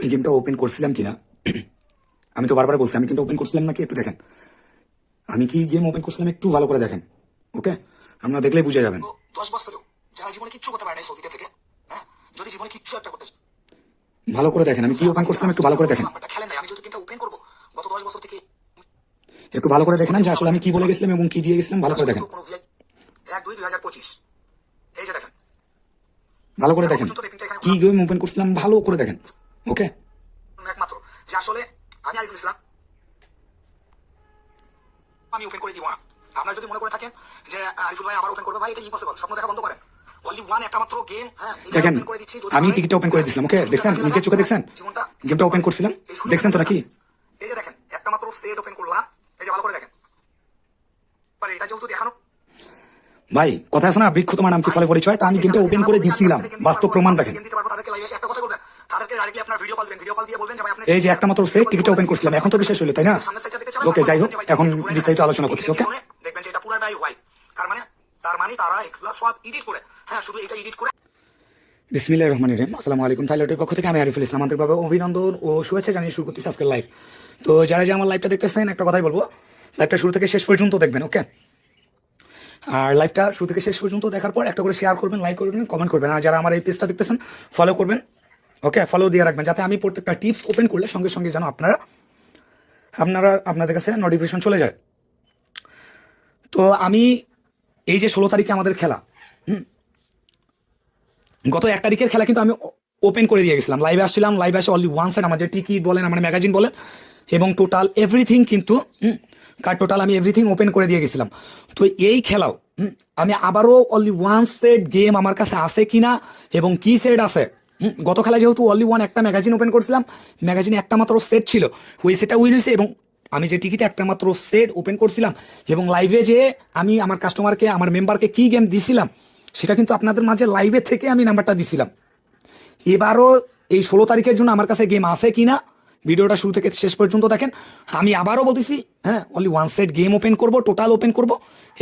এই গেমটা ওপেন করছিলাম কিনা? আমি তো বারবার বলছি আমি কিন্তু ওপেন করছিলাম নাকি একটু দেখেন। আমি কি গেম ওপেন করছিলাম একটু ভালো করে দেখেন ওকে আপনারা দেখলেই বুঝে যাবেন। যারা জীবনে কিচ্ছু করতে পারে না সৌদিতে থেকে হ্যাঁ? যদি জীবনে কিচ্ছু একটা করতে ভালো করে দেখেন আমি কি ওপেন করছিলাম একটু ভালো করে দেখেন। নাম্বারটা খেলেন নাই আমি যদি গেমটা ওপেন করব গত দশ বছর থেকে একটু ভালো করে দেখেন যে আসলে আমি কি বলে গেছিলাম এবং কি দিয়ে গেছিলাম ভালো করে দেখেন। ভালো করে দেখেন। কি গেম ওপেন করছিলাম ভালো করে দেখেন। ওকে। একমাত্র যে আসলে আমি আরিফুল ইসলাম। আমি ওপেন করে দিব না। আপনারা যদি মনে করে থাকেন যে আরিফুল ভাই আবার ওপেন করবে ভাই এটা ইম্পসিবল স্বপ্ন দেখা বন্ধ করেন। অনলি ওয়ান একটা মাত্র গেম হ্যাঁ দেখেন করে দিচ্ছি, আমি টিকিটটা ওপেন করে দিছিলাম ওকে দেখছেন? নিজের চোখে দেখছেন? গেমটা ওপেন করছিলাম? দেখছেন তো নাকি? এই যে দেখেন একটা মাত্র স্টেট ওপেন করলাম। এই যে ভালো করে দেখেন। এবার এটা যেহেতু দেখানো। ভাই কথা আছে না? বৃক্ষ তোমার নাম কি ফলে পরিচয়? তা আমি গেমটা ওপেন করে দিছিলাম। বাস্তব প্রমাণ দেখেন। দিতে পারব তাদেরকে লাইভে এসে একটা কথা বলবেন। তাদেরকে ডাইরেক্টলি আপনার ভিডিও কল দিবেন। ভিডিও কল দিয়ে বলবেন যে ভাই আপনি এই যে একটা মাত্র সেট টিকিটটা ওপেন করছিলাম এখন তো বিশ্বাস হইল তাই না? ওকে যাই হোক এখন বিস্তারিত আলোচনা করছি ওকে দেখবেন যে এটা পুরো বাই হোয়াইট তার মানে তার মানে তারা এগুলা সব এডিট করে হ্যাঁ শুধু এটা এডিট করে বিসমিল্লাহ রহমান রহিম। আসসালামু আলাইকুম থাইল্যান্ডের পক্ষ থেকে আমি আরিফুল ইসলাম আন্তরিকভাবে অভিনন্দন ও শুভেচ্ছা জানিয়ে শুরু করতেছি আজকের লাইভ তো যারা যে আমার লাইভটা দেখতেছেন একটা কথাই বলব লাইভটা শুরু থেকে শেষ পর্যন্ত দেখবেন ওকে আর লাইভটা শুরু থেকে শেষ পর্যন্ত দেখার পর একটা করে শেয়ার করবেন লাইক করবেন কমেন্ট করবেন। আর যারা আমার এই পেজটা দেখতেছেন ফলো করবেন। ওকে ফলো দিয়ে রাখবেন, যাতে আমি প্রত্যেকটা টিপস ওপেন করলে সঙ্গে সঙ্গে যেন আপনারা আপনারা, আপনাদের কাছে নোটিফিকেশন চলে যায়। তো আমি এই যে ষোলো তারিখে আমাদের খেলা গত এক তারিখের খেলা কিন্তু আমি ওপেন করে দিয়ে গেছিলাম। লাইভে আসছিলাম লাইভে আসে অনলি ওয়ান সাইড আমাদের টিকিট বলেন আমার ম্যাগাজিন বলেন, এবং টোটাল এভরিথিং কিন্তু কার টোটাল আমি এভরিথিং ওপেন করে দিয়ে গেছিলাম। তো এই খেলাও আমি আবারও অনলি ওয়ান সেট গেম আমার কাছে আছে কিনা এবং কি সেট আছে গত খেলা যেহেতু অনলি ওয়ান একটা ম্যাগাজিন ওপেন করছিলাম ম্যাগাজিনে একটা মাত্র সেট ছিল। ওই সেটটা উইন হয়েছে এবং আমি যে টিকিটে একটা মাত্র সেট ওপেন করছিলাম এবং লাইভে যে আমি আমার কাস্টমারকে আমার মেম্বারকে কি গেম দিছিলাম, সেটা কিন্তু আপনাদের মাঝে লাইভে থেকে আমি নাম্বারটা দিছিলাম। এবারও এই ষোলো তারিখের জন্য আমার কাছে গেম আছে কি না ভিডিওটা শুরু থেকে শেষ পর্যন্ত দেখেন। আমি আবারও বলতেছি হ্যাঁ only one set game open করব টোটাল ওপেন করব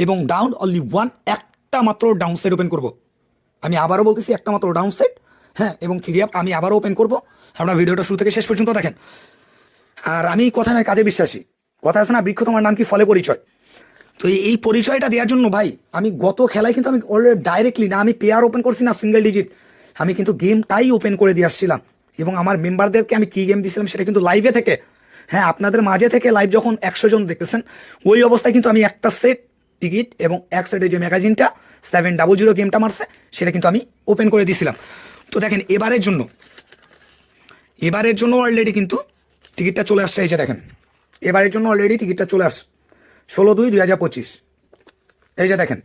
এবং ডাউন অনলি ওয়ান একটা মাত্র ডাউন সেট ওপেন করব। আমি আবারও বলতেছি, একটা মাত্র ডাউন সেট হ্যাঁ এবং থ্রি আপ আমি আবারও ওপেন করব। আপনারা ভিডিওটা শুরু থেকে শেষ পর্যন্ত দেখেন। আর আমি কথা নয় কাজে বিশ্বাসী। কথা আছে না, বৃক্ষ তোমার নাম কি? ফলে পরিচয়। তো এই- এই পরিচয়টা দেওয়ার জন্য ভাই, আমি গত খেলায় কিন্তু আমি অলরেডি ডাইরেক্টলি না, আমি পেয়ার ওপেন করছি না সিঙ্গেল ডিজিট আমি কিন্তু গেমটাই ওপেন করে দিয়ে আসছিলাম। এবং আমার মেম্বারদেরকে আমি কি গেম দিয়েছিলাম সেটা কিন্তু লাইভে থেকে। হ্যাঁ আপনাদের মাঝে থেকে লাইভ যখন একশো জন দেখতেছেন, ওই অবস্থায় কিন্তু আমি একটা সেট টিকিট এবং এক সেটের যে ম্যাগাজিনটা সেভেন ডাবল জিরো গেমটা মারছে, সেটা কিন্তু আমি ওপেন করে দিয়েছিলাম তো দেখেন, এবারের জন্য এবারের জন্য অলরেডি কিন্তু টিকিটটা চলে আসছে, এই যে দেখেন, এবারের জন্য অলরেডি টিকিটটা চলে আসছে, ষোলো দুই দুই হাজার পঁচিশ, এই যে দেখেন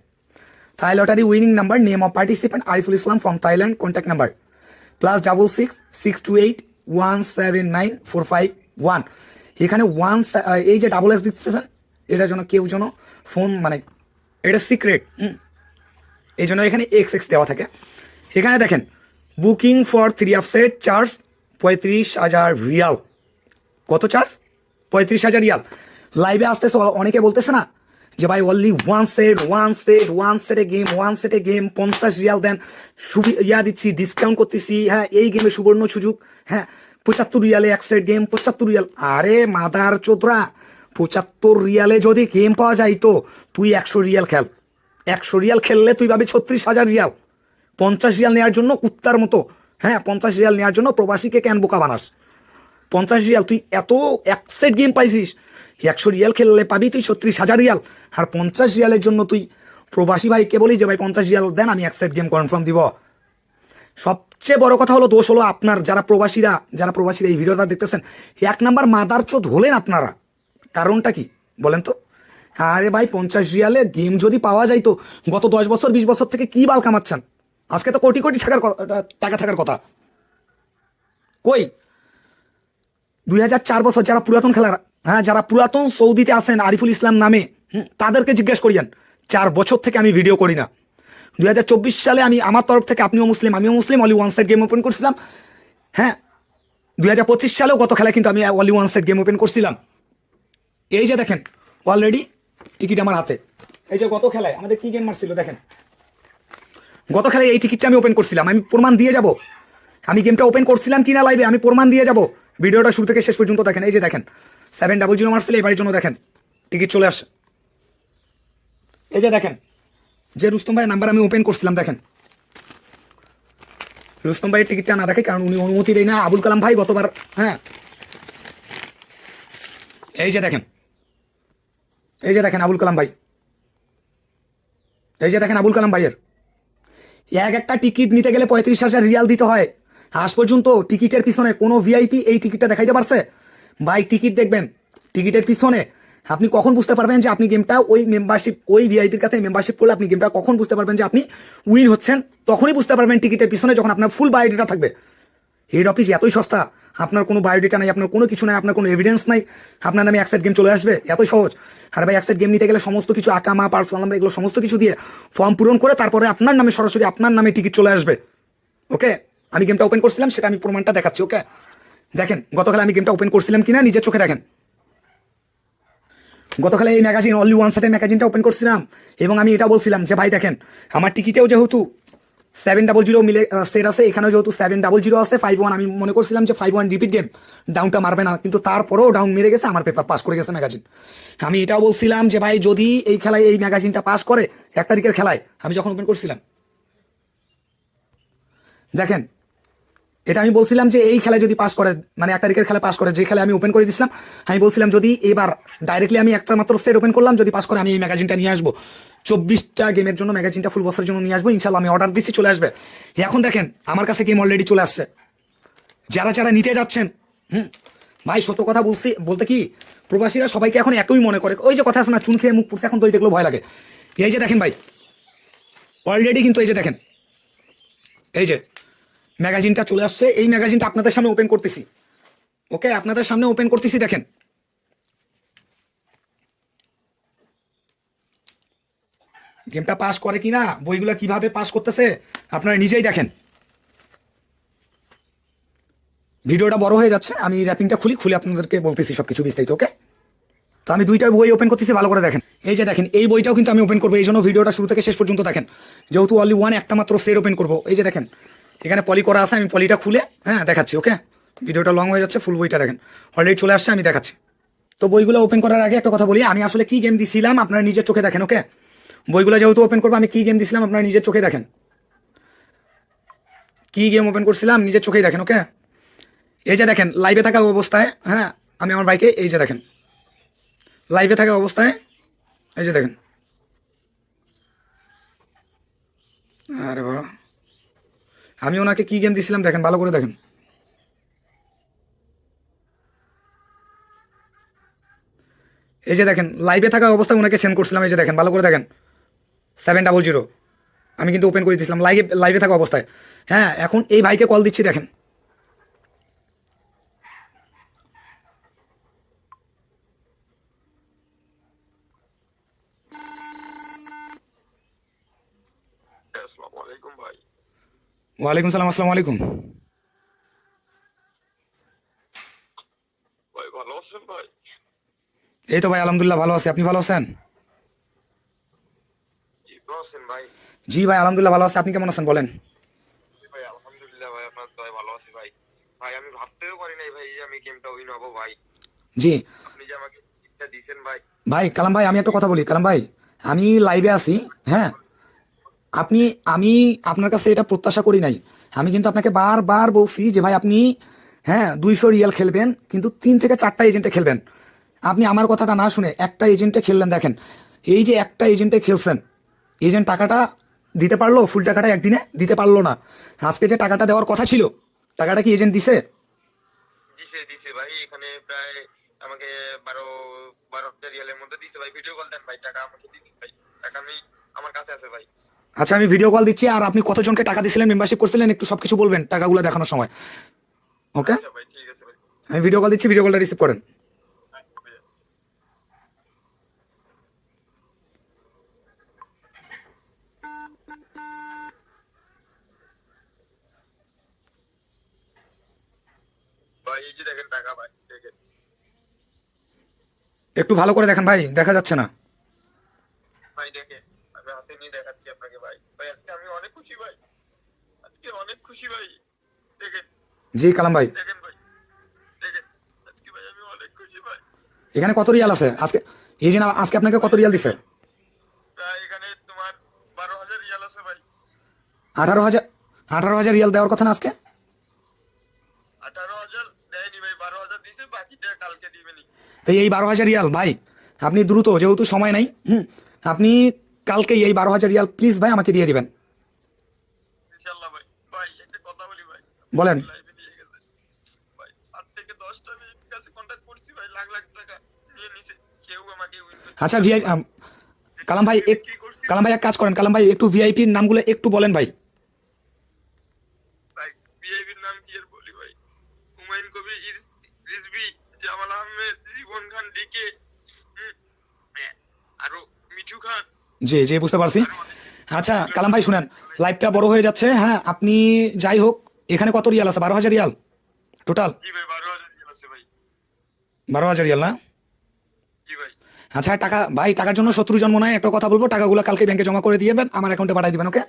Thai lottery winning number name of participant Ariful Islam from Thailand contact number plus double six six two eight one seven nine four five one এখানে ওয়ান এই যে ডাবল এক্স দিতেছেন এটার জন্য কেউ যেন ফোন মানে এটা সিক্রেট হুম, এই জন্য এখানে এক্স এক্স দেওয়া থাকে। এখানে দেখেন booking for three of set charge পঁয়ত্রিশ হাজার রিয়াল। কত চার্জ? পঁয়ত্রিশ হাজার রিয়াল। লাইভে আসতেছে, অনেকে বলতেছে না যে ভাই only one set one set one সেটে গেম ওয়ান সেটে গেম পঞ্চাশ রিয়াল দেন। সুবি, ইয়া দিচ্ছি ডিসকাউন্ট করতেছি। হ্যাঁ এই গেমে সুবর্ণ সুযোগ। হ্যাঁ পঁচাত্তর রিয়ালে এক সেট গেম পঁচাত্তর রিয়াল। আরে মাদার চোদরা, পঁচাত্তর রিয়ালে যদি গেম পাওয়া যায় তো, তুই একশো রিয়াল খেল। একশো রিয়াল খেললে তুই পাবি ছত্রিশ হাজার রিয়াল। পঞ্চাশ রিয়াল নেওয়ার জন্য কুত্তার মতো। হ্যাঁ পঞ্চাশ রিয়াল নেওয়ার জন্য প্রবাসীকে কেন বোকা বানাস? পঞ্চাশ রিয়াল, তুই এত এক গেম পাইছিস। একশো রিয়াল খেললে পাবি তুই ছত্রিশ হাজার রিয়াল। আর পঞ্চাশ রিয়ালের জন্য তুই প্রবাসী ভাইকে বলি যে, ভাই, পঞ্চাশ রিয়াল দেন, আমি এক গেম কনফার্ম দিব। সবচেয়ে বড় কথা হলো, দোষ হলো আপনার, যারা প্রবাসীরা যারা প্রবাসীরা এই ভিডিওটা দেখতেছেন, এক নাম্বার মাদার চোদ হলেন আপনারা। কারণটা কি? বলেন তো। আরে ভাই, পঞ্চাশ রিয়ালে গেম যদি পাওয়া যায় তো গত দশ বছর, বিশ বছর থেকে কি বাল কামাচ্ছেন? আজকে তো কোটি কোটি টাকার টাকা থাকার কথা। কই? দুই হাজার চার বছর যারা পুরাতন খেলার হ্যাঁ যারা পুরাতন সৌদিতে আছেন আরিফুল ইসলাম নামে তাদেরকে জিজ্ঞেস করিয়েন, চার বছর থেকে আমি ভিডিও করি না। দুই হাজার চব্বিশ সালে আমি আমার তরফ থেকে, আপনিও মুসলিম, আমিও মুসলিম অলি ওয়ান সাইড গেম ওপেন করছিলাম। হ্যাঁ দুই হাজার পঁচিশ সালেও গত খেলায় কিন্তু আমি অলি ওয়ান সাইড গেম ওপেন করছিলাম। এই যে দেখেন অলরেডি টিকিট আমার হাতে। এই যে গত খেলায় আমাদের কি গেম মারছিল, দেখেন। গত এই টিকিটটা আমি ওপেন করছিলাম। আমি প্রমাণ দিয়ে যাব? আমি গেমটা ওপেন করছিলাম কিনা লাইভে আমি প্রমাণ দিয়ে যাব? ভিডিওটা শুরু থেকে শেষ পর্যন্ত দেখেন। এই যে দেখেন সেভেন ডাবল জিরো মার্সেল এবারের জন্য দেখেন টিকিট চলে আসে। এই যে দেখেন, যে রুস্তম ভাইয়ের নাম্বার আমি ওপেন করছিলাম, দেখেন। রুস্তম ভাইয়ের টিকিটটা না দেখে, কারণ উনি অনুমতি দেয় না। আবুল কালাম ভাই গতবার হ্যাঁ। এই যে দেখেন, এই যে দেখেন আবুল কালাম ভাই। এই যে দেখেন আবুল কালাম ভাইয়ের। এক একটা টিকিট নিতে গেলে পঁয়ত্রিশ হাজার রিয়াল দিতে হয়। আজ পর্যন্ত টিকিটের পিছনে কোনো ভিআইপি এই টিকিটটা দেখাইতে পারছে? ভাই, টিকিট দেখবেন। টিকিটের পিছনে আপনি কখন বুঝতে পারবেন যে আপনি গেমটা ওই মেম্বারশিপ ওই ভিআইপির কাছে মেম্বারশিপ করলে আপনি গেমটা কখন বুঝতে পারবেন যে আপনি উইন হচ্ছেন? তখনই বুঝতে পারবেন টিকিটের পিছনে যখন আপনার ফুল বায়োডেটা থাকবে। হেড অফিস এতই সস্তা, আপনার কোনো বায়োডেটা নাই, আপনার কোনো কিছু নাই, আপনার কোনো এভিডেন্স নাই, আপনার নামে একসাইড গেম চলে আসবে, এতই সহজ। আর ভাই একসাইড গেম নিতে গেলে সমস্ত কিছু আকামা পার্সোনাল নাম্বার এগুলো সমস্ত কিছু দিয়ে ফর্ম পূরণ করে তারপরে আপনার নামে সরাসরি আপনার নামে টিকিট চলে আসবে। ওকে আমি গেমটা ওপেন করছিলাম, সেটা আমি প্রমাণটা দেখাচ্ছি ওকে দেখেন, গতকাল আমি গেমটা ওপেন করছিলাম কিনা, নিজের চোখে দেখেন। গতকালে এই ম্যাগাজিন অনলি ওয়ান সাইডে ম্যাগাজিনটা ওপেন করছিলাম, এবং আমি এটা বলছিলাম যে, ভাই দেখেন, আমার টিকিটেও যেহেতু সেভেন ডাবল জিরো মিলে সেট আছে। এখানেও যেহেতু সেভেন ডাবল জিরো আছে ফাইভ ওয়ান আমি মনে করছিলাম যে ফাইভ ওয়ান রিপিট গেম ডাউনটা মারবে না। কিন্তু তারপরেও ডাউন মেরে গেছে, আমার পেপার পাস করে গেছে ম্যাগাজিন আমি এটাও বলছিলাম যে ভাই, যদি এই খেলায়, এই ম্যাগাজিনটা পাস করে, এক তারিখের খেলায়, আমি যখন ওপেন করছিলাম। দেখেন এটা আমি বলছিলাম যে এই খেলায় যদি পাস করে মানে এক তারিখের খেলা পাস করে, যে খেলায় আমি ওপেন করে দিছিলাম, আমি বলছিলাম যদি এবার ডাইরেক্টলি আমি একটা মাত্র সেট ওপেন করলাম, যদি পাস করে আমি এই ম্যাগাজিনটা নিয়ে আসব। চব্বিশটা গেমের জন্য ম্যাগাজিনটা ফুল বছরের জন্য নিয়ে আসব ইনশাল্লাহ আমি অর্ডার দিচ্ছি চলে আসবে। এখন দেখেন, আমার কাছে গেম অলরেডি চলে আসছে। যারা যারা নিতে যাচ্ছেন, হুম, ভাই সত্য কথা বলছি, বলতে কি, প্রবাসীরা সবাইকে এখন একই মনে করে। ওই যে কথা আছে না, চুন খেয়ে মুখ পুড়ছে, এখন দই দেখলেও ভয় লাগে। এই যে দেখেন ভাই অলরেডি কিন্তু এই যে দেখেন, এই যে ম্যাগাজিনটা চলে আসছে, এই ম্যাগাজিনটা আপনাদের সামনে ওপেন করতেছি। ওকে আপনাদের সামনে ওপেন করতেছি, দেখেন। গেমটা পাস করে কিনা, বইগুলো কীভাবে পাস করতেছে, আপনারা নিজেই দেখেন। ভিডিওটা বড় হয়ে যাচ্ছে, আমি র্যাপিংটা খুলি, খুলে আপনাদেরকে বলতেছি সবকিছু বিস্তারিত ওকে তো আমি দুইটা বই ওপেন করতেছি, ভালো করে দেখেন। এই যে দেখেন, এই বইটাও কিন্তু আমি ওপেন করব, এই জন্য ভিডিওটা শুরু থেকে শেষ পর্যন্ত দেখেন। যেহেতু অনলি ওয়ান একটা মাত্র সেট ওপেন করব, এই যে দেখেন। এখানে পলি করা আছে, আমি পলিটা খুলে হ্যাঁ দেখাচ্ছি ওকে ভিডিওটা লং হয়ে যাচ্ছে ফুল বইটা দেখেন। অলরেডি চলে আসছে, আমি দেখাচ্ছি। তো বইগুলো ওপেন করার আগে একটা কথা বলি, আমি আসলে কি গেম দিছিলাম আপনারা নিজের চোখে দেখেন ওকে বইগুলো যেহেতু ওপেন করব, আমি কি গেম দিছিলাম আপনারা নিজের চোখে দেখেন। কি গেম ওপেন করছিলাম, নিজের চোখেই দেখেন ওকে এই যে দেখেন লাইভে থাকা অবস্থায় হ্যাঁ আমি আমার বাইকে এই যে দেখেন। লাইভে থাকা অবস্থায়, এই যে দেখেন। আরে বাবা। আমি ওনাকে কি গেম দিছিলাম দেখেন, ভালো করে দেখেন। এই যে দেখেন লাইভে থাকা অবস্থায় ওনাকে সেন্ড করছিলাম, এই যে দেখেন, ভালো করে দেখেন। সেভেন ডাবল জিরো আমি কিন্তু ওপেন করে দিয়েছিলাম লাইভে লাইভে থাকা অবস্থায়। হ্যাঁ এখন এই ভাইকে কল দিচ্ছি, দেখেন আসসালামু আলাইকুম ভাই ওয়ালাইকুম সালাম আসসালামু আলাইকুম। ভাই ভালো আছেন ভাই? এই তো ভাই আলহামদুলিল্লাহ ভালো আছি। আপনি ভালো আছেন? জি ভাই। আলহামদুলিল্লাহ ভালো আছি। আপনি কেমন আছেন বলেন? জি ভাই আলহামদুলিল্লাহ ভাই আপনার দয় ভালো আছি ভাই। ভাই আমি ভাবতেও পারি নাই ভাই আমি গেমটা উইন হব ভাই। জি। আপনি যে আমাকে টিপটা দিয়েছেন ভাই। ভাই কালাম ভাই আমি একটা কথা বলি। কালাম ভাই আমি লাইভে আছি হ্যাঁ? আপনি, আমি আপনার কাছে এটা প্রত্যাশা করি নাই। আমি কিন্তু আপনাকে বারবার বলছি যে ভাই আপনি হ্যাঁ দুইশো রিয়াল খেলবেন, কিন্তু তিন থেকে চারটা এজেন্টে খেলবেন। আপনি আমার কথাটা না শুনে একটা এজেন্টে খেললেন দেখেন। এই যে একটা এজেন্টে খেলছেন এজেন্ট টাকাটা দিতে পারল, ফুল টাকাটা একদিনে দিতে পারল না। আজকে যে টাকাটা দেওয়ার কথা ছিল, টাকাটা কি এজেন্ট দিছে? ভাই প্রায় আমাকে বারো বারো রিয়ালের মধ্যে ভাই। ভিডিও ভাই, টাকা আমাকে আমার কাছে আছে ভাই। আচ্ছা আমি ভিডিও কল দিচ্ছি, আর আপনি কতজনকে টাকা দিয়েছিলেন মেম্বারশিপ করছিলেন, একটু সব কিছু বলবেন, টাকাগুলো দেখানোর সময়। ওকে আমি ভিডিও কল দিচ্ছি ভিডিও কলটা রিসিভ করেন। একটু ভালো করে দেখেন ভাই, দেখা যাচ্ছে না। ভাই, দেখেন আমি হাতে নিয়ে দেখাচ্ছি আপনাকে ভাই ভাই আজকে অনেক খুশি ভাই। দেখেন জি কালাম ভাই। দেখেন ভাই। দেখেন। আজকে ভাই আমি অনেক খুশি ভাই। এখানে কত রিয়াল আছে? আজকে এই যে আজকে আপনাকে কত রিয়াল দিছে? এখানে তোমার বারো হাজার রিয়াল আছে ভাই। আঠারো হাজার আঠারো হাজার রিয়াল দেওয়ার কথা না আজকে? আঠারো হাজার দেয়নি ভাই বারো হাজার দিছে বাকিটা কালকে দিবেনি এই বারো হাজার রিয়াল ভাই আপনি দ্রুত যেহেতু সময় নাই হুম আপনি কালকেই এই বারো হাজার রিয়াল প্লিজ ভাই আমাকে দিয়ে দিবেন। করতে- আচ্ছা ভিআই কালাম ভাই এক কালাম ভাই এক কাজ করেন। কালাম ভাই একটু ভিআইপির নামগুলো একটু বলেন ভাই। ভাই বিআইপির নাম কি আর বলি ভাই? হুমায়ুন কবির রিজভি জামাল আহমেদ জীবন খান ডিকে হ্যাঁ, আরও মিঠু খান। জি জি বুঝতে পারছি। আচ্ছা কালাম ভাই শুনেন লাইভটা বড় হয়ে যাচ্ছে হ্যাঁ আপনি যাই হোক এখানে কত রিয়াল আছে? বারো হাজার রিয়াল? টোটাল বারো হাজার রিয়াল না? আচ্ছা টাকা ভাই টাকার জন্য শত্রু জন্ম নয় একটা কথা বলব টাকাগুলো কালকে ব্যাংকে জমা করে দিয়েবেন আমার অ্যাকাউন্টে পাঠিয়ে দিবেন ওকে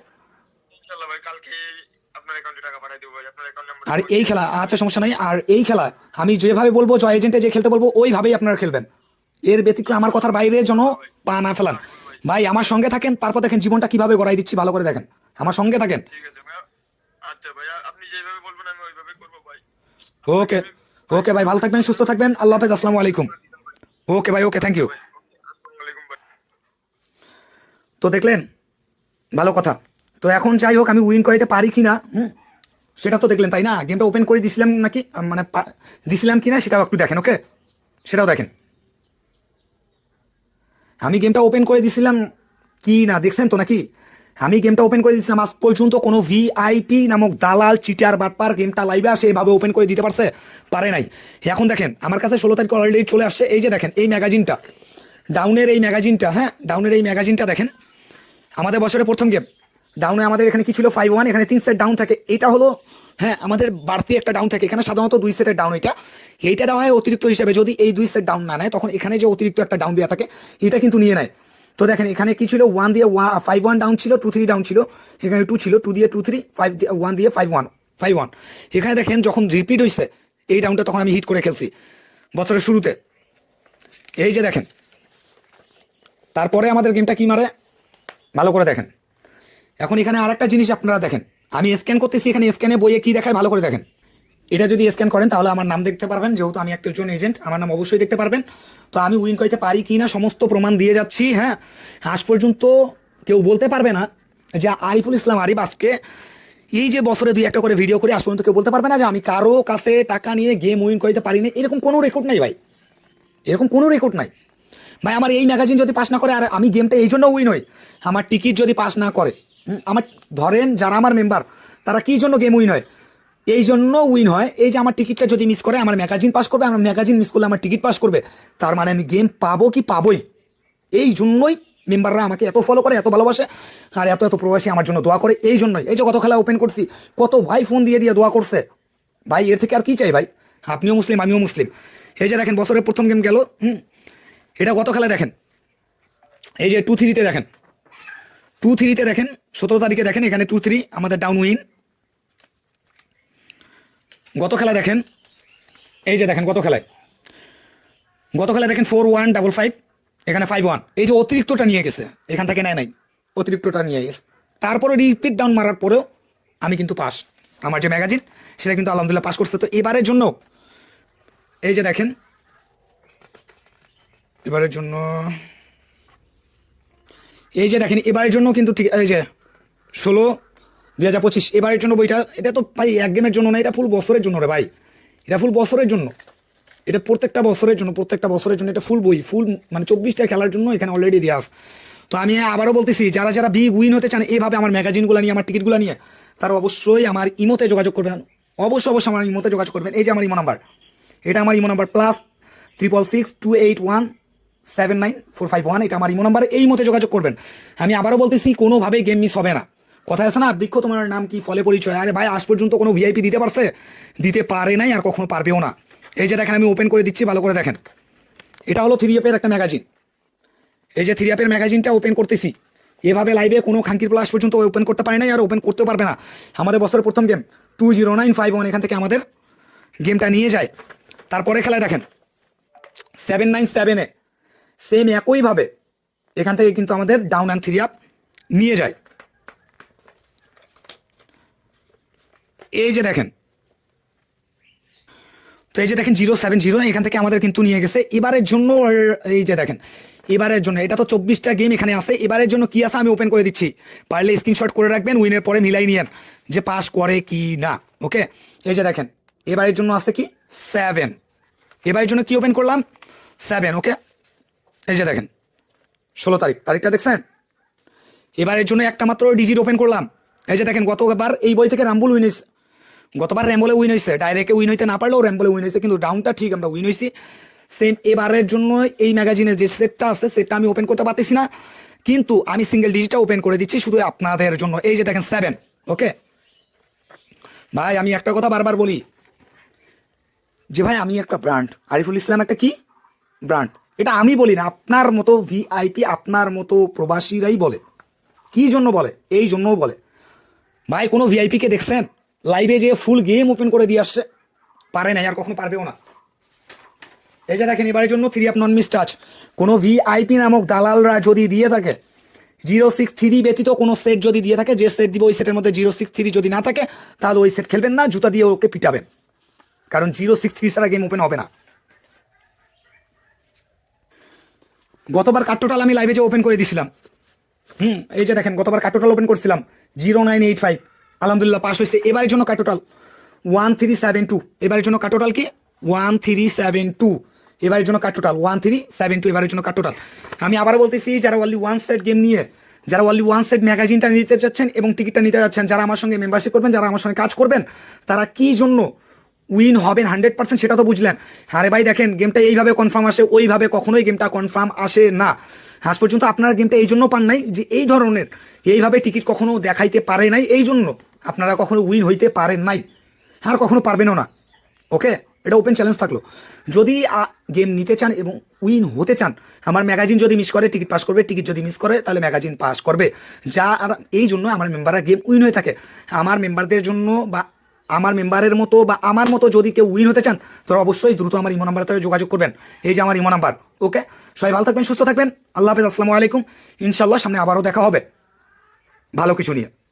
আর এই খেলা আচ্ছা সমস্যা নাই আর এই খেলা আমি যেভাবে বলব জয় এজেন্টে যে খেলতে বলব ওইভাবেই আপনারা খেলবেন। এর ব্যতিক্রম আমার কথার বাইরে যেন পা না ফেলান। ভাই আমার সঙ্গে থাকেন তারপর দেখেন জীবনটা কীভাবে গড়াই দিচ্ছি ভালো করে দেখেন। আমার সঙ্গে থাকেন। ঠিক আছে ভাই আচ্ছা ওকে ওকে ভাই, ভালো থাকবেন, সুস্থ থাকবেন, আল্লাহ হাফেজ, আসসালামু আলাইকুম। ওকে ভাই, ওকে থ্যাংক ইউ তো দেখলেন, ভালো কথা। তো এখন যাই হোক, আমি উইন করাইতে পারি কি না সেটা তো দেখলেন, তাই না? গেমটা ওপেন করে দিছিলাম নাকি? মানে দিছিলাম কি না সেটাও একটু দেখেন, ওকে? সেটাও দেখেন। আমি গেমটা ওপেন করে দিছিলাম কি না দেখছেন তো নাকি? আমি গেমটা ওপেন করে দিয়েছিলাম। আজ পর্যন্ত কোনো ভিআইপি নামক দালাল চিটার বাটপার গেমটা লাইভে আসে, এভাবে ওপেন করে দিতে পারছে? পারে নাই। এখন দেখেন, আমার কাছে ষোলো তারিখ অলরেডি চলে আসছে। এই যে দেখেন, এই ম্যাগাজিনটা ডাউনের এই ম্যাগাজিনটা হ্যাঁ? ডাউনের এই ম্যাগাজিনটা দেখেন। আমাদের বছরের প্রথম গেম ডাউনে আমাদের এখানে কি ছিল? ফাইভ ওয়ান এখানে তিন সেট ডাউন থাকে। এটা হলো হ্যাঁ আমাদের বাড়তি একটা ডাউন থাকে। এখানে সাধারণত দুই সেটের ডাউন এটা। এইটা দেওয়া হয় অতিরিক্ত হিসেবে। যদি এই দুই সেট ডাউন না নেয়, তখন এখানে যে অতিরিক্ত একটা ডাউন দেওয়া থাকে, এটা কিন্তু নিয়ে নেয়। তো দেখেন, এখানে কি ছিল? ওয়ান দিয়ে ওয়ান ফাইভ ওয়ান ডাউন ছিল টু থ্রি ডাউন ছিল। এখানে টু ছিল টু দিয়ে টু থ্রি ফাইভ দিয়ে ওয়ান দিয়ে ফাইভ ওয়ান ফাইভ ওয়ান এখানে দেখেন, যখন রিপিট হয়েছে এই ডাউনটা তখন আমি হিট করে খেলছি বছরের শুরুতে। এই যে দেখেন, তারপরে আমাদের গেমটা কি মারে? ভালো করে দেখেন। এখন এখানে আরেকটা জিনিস আপনারা দেখেন। আমি স্ক্যান করতেছি, এখানে স্ক্যানে বইয়ে কি দেখায়, ভালো করে দেখেন। এটা যদি স্ক্যান করেন, তাহলে আমার নাম দেখতে পারবেন। যেহেতু আমি একটা জন এজেন্ট আমার নাম অবশ্যই দেখতে পারবেন। তো আমি উইন করতে পারি কি না, সমস্ত প্রমাণ দিয়ে যাচ্ছি হ্যাঁ। আজ পর্যন্ত কেউ বলতে পারবে না যে আরিফুল ইসলাম আরিফ আজকে এই যে বছরে দুই একটা করে ভিডিও করে, আজ পর্যন্ত কেউ বলতে পারবে না যে আমি কারও কাছে টাকা নিয়ে গেম উইন করতে পারিনি। এরকম কোনো রেকর্ড নাই ভাই। এরকম কোনো রেকর্ড নাই। ভাই, আমার এই ম্যাগাজিন যদি পাস না করে, আর আমি গেমটা এই জন্য উইন হই। আমার টিকিট যদি পাস না করে আমার, ধরেন যারা আমার মেম্বার তারা কি জন্য গেম উইন হয়? এই জন্য উইন হয়। এই যে আমার টিকিটটা যদি মিস করে, আমার ম্যাগাজিন পাস করবে, আমার ম্যাগাজিন মিস করলে আমার টিকিট পাস করবে, তার মানে আমি গেম পাবো কি পাবোই? এই জন্যই মেম্বাররা আমাকে এত ফলো করে, এত ভালোবাসে, আর এত এত প্রবাসী আমার জন্য দোয়া করে, এই জন্যই। এই যে কত খেলা ওপেন করছি, কত ভাই ফোন দিয়ে দিয়ে দোয়া করছে। ভাই, এর থেকে আর কি চাই ভাই? আপনিও মুসলিম, আমিও মুসলিম। এই যে দেখেন, বছরের প্রথম গেম গেল, হুম? এটা কত খেলা দেখেন? এই যে টু থ্রিতে দেখেন। টু থ্রিতে দেখেন, সতেরো তারিখে দেখেন, এখানে টু থ্রি আমাদের ডাউন উইন গত খেলা দেখেন, এই যে দেখেন গত খেলায়। গত খেলায় দেখেন ফোর ওয়ান ডাবল ফাইভ এখানে ফাইভ ওয়ান এই যে অতিরিক্তটা নিয়ে গেছে, এখান থেকে নেয় নাই, অতিরিক্তটা নিয়ে গেছে। তারপরে রিপিট ডাউন মারার পরেও আমি কিন্তু পাস আমার যে ম্যাগাজিন সেটা কিন্তু আলহামদুলিল্লাহ পাস করছে। তো এবারের জন্য, এই যে দেখেন, এবারের জন্য, এই যে দেখেন, এবারের জন্য কিন্তু ঠিক, এই যে ষোলো দুই হাজার পঁচিশ, এবারের জন্য বইটা, এটা তো ভাই এক গেমের জন্য না, এটা ফুল বছরের জন্য রে ভাই। এটা ফুল বছরের জন্য। এটা প্রত্যেকটা বছরের জন্য, প্রত্যেকটা বছরের জন্য এটা ফুল বই ফুল মানে চব্বিশটা খেলার জন্য এখানে অলরেডি দেওয়া আছে। তো আমি আবারও বলতেছি, যারা যারা বিগ উইন হতে চান এইভাবে আমার ম্যাগাজিনগুলো নিয়ে, আমার টিকিটগুলো নিয়ে, তারা অবশ্যই আমার ইমোতে যোগাযোগ করবেন। অবশ্যই অবশ্যই আমার ইমোতে যোগাযোগ করবেন। এই যে আমার ইমো নাম্বার এটা আমার imo number plus triple six two eight one seven nine four five one এটা আমার ইমো নাম্বার এই মতে যোগাযোগ করবেন। আমি আবারও বলতেছি, কোনোভাবেই গেম মিস হবে না। কথা আছে না? বৃক্ষ তোমার নাম কি? ফলে পরিচয়? আরে ভাই, আজ পর্যন্ত কোনো ভিআইপি দিতে পারছে? দিতে পারে নাই আর কখনো পারবেও না। এই যে দেখেন, আমি ওপেন করে দিচ্ছি, ভালো করে দেখেন। এটা হলো থ্রি এপের একটা ম্যাগাজিন এই যে থ্রি অ্যাপের ম্যাগাজিনটা ওপেন করতেছি। এভাবে লাইভে কোনো খাঙ্কির প্লাস পর্যন্ত ওপেন করতে পারে নাই আর ওপেন করতে পারবে না। আমাদের বছরের প্রথম game two zero nine five one এখান থেকে আমাদের গেমটা নিয়ে যায়। তারপরে খেলায় দেখেন সেভেন নাইন সেভেনে সেম একইভাবে এখান থেকে কিন্তু আমাদের ডাউন অ্যান্ড থ্রি আপ নিয়ে যায়। এই যে দেখেন। তো এই যে দেখেন, জিরো সেভেন জিরো, এখান থেকে আমাদের কিন্তু নিয়ে গেছে। এবারের জন্য, এই যে দেখেন, এবারের জন্য, এটা তো চব্বিশটা গেম এখানে আছে। এবারের জন্য কি আছে আমি ওপেন করে দিচ্ছি। পারলে স্ক্রিনশট করে রাখবেন উইনের পরে মিলাই নিয়েন যে পাস করে কি না ওকে এই যে দেখেন, এবারের জন্য আছে কি? সেভেন এবারের জন্য কি ওপেন করলাম? সেভেন ওকে এই যে দেখেন, ষোলো তারিখ, তারিখটা দেখছেন? এবারের জন্য একটা মাত্র ডিজিট ওপেন করলাম। এই যে দেখেন, গতবার এই বই থেকে রাম্বুল উইন হয়েছে গতবার র্যাম্বলে উইন হয়েছে ডাইরেক্টে উইন হইতে না পারলেও র্যাম্বলে উইন হয়েছে কিন্তু ডাউনটা ঠিক আমরা উইন হয়েছি সেম এবারের জন্য এই ম্যাগাজিনে যে সেটটা আছে সেটটা আমি ওপেন করতে পারতেছি না। কিন্তু আমি সিঙ্গেল ডিজিটটা ওপেন করে দিচ্ছি শুধু আপনাদের জন্য। এই যে দেখেন সেভেন ওকে ভাই, আমি একটা কথা বারবার বলি। যে ভাই, আমি একটা ব্র্যান্ড আরিফুল ইসলাম একটা কি? ব্র্যান্ড এটা আমি বলি না, আপনার মতো ভিআইপি আপনার মতো প্রবাসীরাই বলে। কি জন্য বলে? এই জন্যও বলে। ভাই, কোনো ভিআইপিকে দেখছেন? লাইভে যে ফুল গেম ওপেন করে দিয়ে আসছে। পারে নাই, আর কখনো পারবেও না। এই যে দেখেন, এবারের জন্য three up non miss touch কোনো ভিআইপি নামক দালালরা যদি দিয়ে থাকে জিরো সিক্স থ্রি ব্যতীত কোনো সেট যদি দিয়ে থাকে, যে সেট দিবে ওই সেটের মধ্যে জিরো সিক্স থ্রি যদি না থাকে, তাহলে ওই সেট খেলবেন না, জুতা দিয়ে ওকে পিটাবেন। কারণ জিরো সিক্স থ্রি ছাড়া গেম ওপেন হবে না। গতবার কাট টোটাল আমি লাইভে যে ওপেন করে দিছিলাম। হুম, এই যে দেখেন, গতবার কাট টোটাল ওপেন করছিলাম জিরো নাইন এইট ফাইভ আলহামদুলিল্লাহ, পাশ হয়েছে। এবারের জন্য cut total one three seven two এবারের জন্য কাট টোটাল কি? ওয়ান থ্রি সেভেন টু এবারের জন্য cut total one three seven two এবারের জন্য কাট টোটাল আমি আবার বলতেছি, যারা অনলি ওয়ান সেট গেম নিয়ে, যারা অনলি ওয়ান সেট ম্যাগাজিনটা নিতে চাচ্ছেন এবং টিকিটটা নিতে যাচ্ছেন, যারা আমার সঙ্গে মেম্বারশিপ করবেন, যারা আমার সঙ্গে কাজ করবেন, তারা কি জন্য উইন হবেন হান্ড্রেড পার্সেন্ট সেটা তো বুঝলেন। আরে ভাই দেখেন গেমটা এইভাবে কনফার্ম আসে, ওইভাবে কখনোই গেমটা কনফার্ম আসে না। আজ পর্যন্ত আপনারা গেমটা এই জন্য পান নাই যে এই ধরনের এইভাবে টিকিট কখনো দেখাইতে পারে নাই, এই জন্য আপনারা কখনো উইন হইতে পারেন নাই। আর কখনো পারবেনও না। ওকে? এটা ওপেন চ্যালেঞ্জ থাকল। যদি গেম নিতে চান এবং উইন হতে চান, আমার ম্যাগাজিন যদি মিস করে, টিকিট পাস করবে, টিকিট যদি মিস করে, তাহলে ম্যাগাজিন পাস করবে। যা, আর, এই জন্য আমার মেম্বাররা গেম উইন হয়ে থাকে। আমার মেম্বারদের জন্য বা আমার মেম্বারের মতো বা আমার মতো যদি কেউ উইন হতে চান তাহলে অবশ্যই দ্রুত আমার ইমো নাম্বারে যোগাযোগ করবেন। এই যে আমার ইমো নাম্বার। ওকে? সবাই ভালো থাকবেন, সুস্থ থাকবেন। আল্লাহ হাফেজ, আসসালামু আলাইকুম। ইনশাল্লাহ সামনে আবারও দেখা হবে। ভালো কিছু নিয়ে।